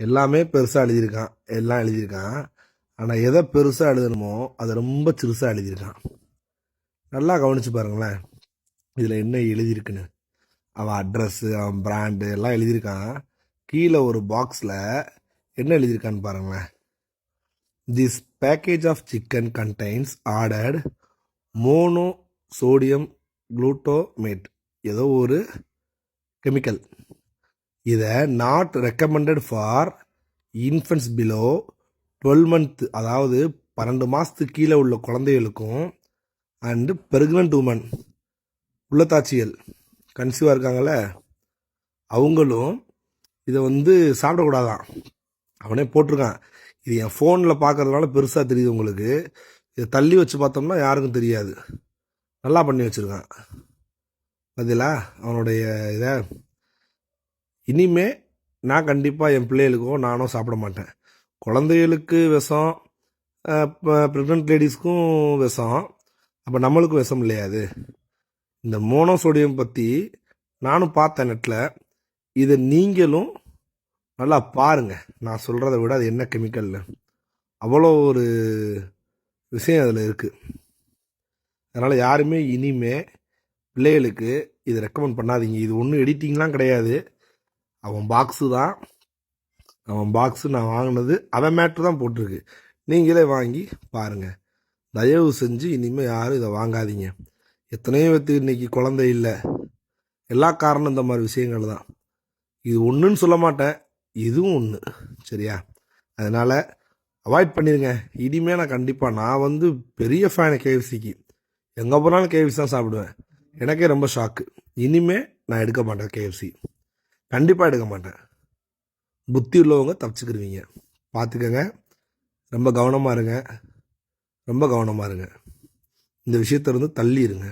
எல்லாமே பெருசாக எழுதியிருக்கான். எல்லாம் எழுதியிருக்கான். ஆனால் எதை பெருசாக எழுதணுமோ அதை ரொம்ப சிறுசாக எழுதியிருக்கான். நல்லா கவனிச்சு பாருங்களேன். இதில் என்ன எழுதியிருக்குன்னு. அவன் அட்ரஸ்ஸு அவன் பிராண்டு எல்லாம் எழுதியிருக்கான். கீழே ஒரு பாக்ஸில் என்ன எழுதியிருக்கான்னு பாருங்களேன். This package of chicken contains ordered mono sodium glutamate ஏதோ ஒரு கெமிக்கல் இதை not recommended for infants below twelve month அதாவது பன்னெண்டு மாதத்துக்கு கீழே உள்ள குழந்தைகளுக்கும் அண்டு ப்ரெக்னென்ட் உமன் உள்ளத்தாட்சிகள் கன்சீவாக இருக்காங்கல்ல அவங்களும் இதை வந்து சாப்பிடக்கூடாதான். அவனே போட்டிருக்கான். இது என் ஃபோனில் பார்க்கறதுனால பெருசாக தெரியுது உங்களுக்கு. இதை தள்ளி வச்சு பார்த்தோம்னா யாருக்கும் தெரியாது. நல்லா பண்ணி வச்சுருக்கான். பதிலா அவனுடைய இதை இனிமே நான் கண்டிப்பாக என் பிள்ளைகளுக்கோ நானும் சாப்பிட மாட்டேன். குழந்தைகளுக்கு விஷம் ப்ரெக்னென்ட் லேடிஸ்க்கும் விஷம். அப்போ நம்மளுக்கும் விஷம் இல்லையா அது இந்த மோனோசோடியம் பற்றி நானும் பார்த்தேன் நெட்டில் இதை நீங்களும் நல்லா பாருங்கள் நான் சொல்கிறத விட அது என்ன கெமிக்கல்னு அவ்வளோ ஒரு விஷயம் அதில் இருக்குது அதனால் யாருமே இனிமே பிள்ளைகளுக்கு இதை ரெக்கமெண்ட் பண்ணாதீங்க. இது ஒன்றும் எடிட்டிங்லாம் கிடையாது. அவன் பாக்ஸு தான். அவன் பாக்ஸு நான் வாங்கினது. அவன் மேட்ரு தான் போட்டிருக்கு. நீங்களே வாங்கி பாருங்கள் தயவு செஞ்சு இனிமேல் யாரும் இதை வாங்காதீங்க. எத்தனையோ பேத்துக்கு இன்னைக்கு குழந்தை இல்லை. எல்லா காரணம் இந்த மாதிரி விஷயங்கள் தான். இது ஒன்றுன்னு சொல்ல மாட்டேன். இதுவும் ஒன்று சரியா? அதனால் அவாய்ட் பண்ணிடுங்க இனிமே நான் கண்டிப்பாக நான் வந்து பெரிய ஃபேனு கேஎஃப்சிக்கு எங்கே போனாலும் கேஎஃப்சி தான் சாப்பிடுவேன். எனக்கே ரொம்ப ஷாக்கு இனிமே நான் எடுக்க மாட்டேன் கேஎஃப்சி கண்டிப்பாக எடுக்க மாட்டேன். புத்தி உள்ளவங்க தப்பிச்சுக்கிருவீங்க. பார்த்துக்கங்க ரொம்ப கவனமாக இருங்க. ரொம்ப கவனமாக இருங்க. இந்த விஷயத்த வந்து தள்ளி இருங்க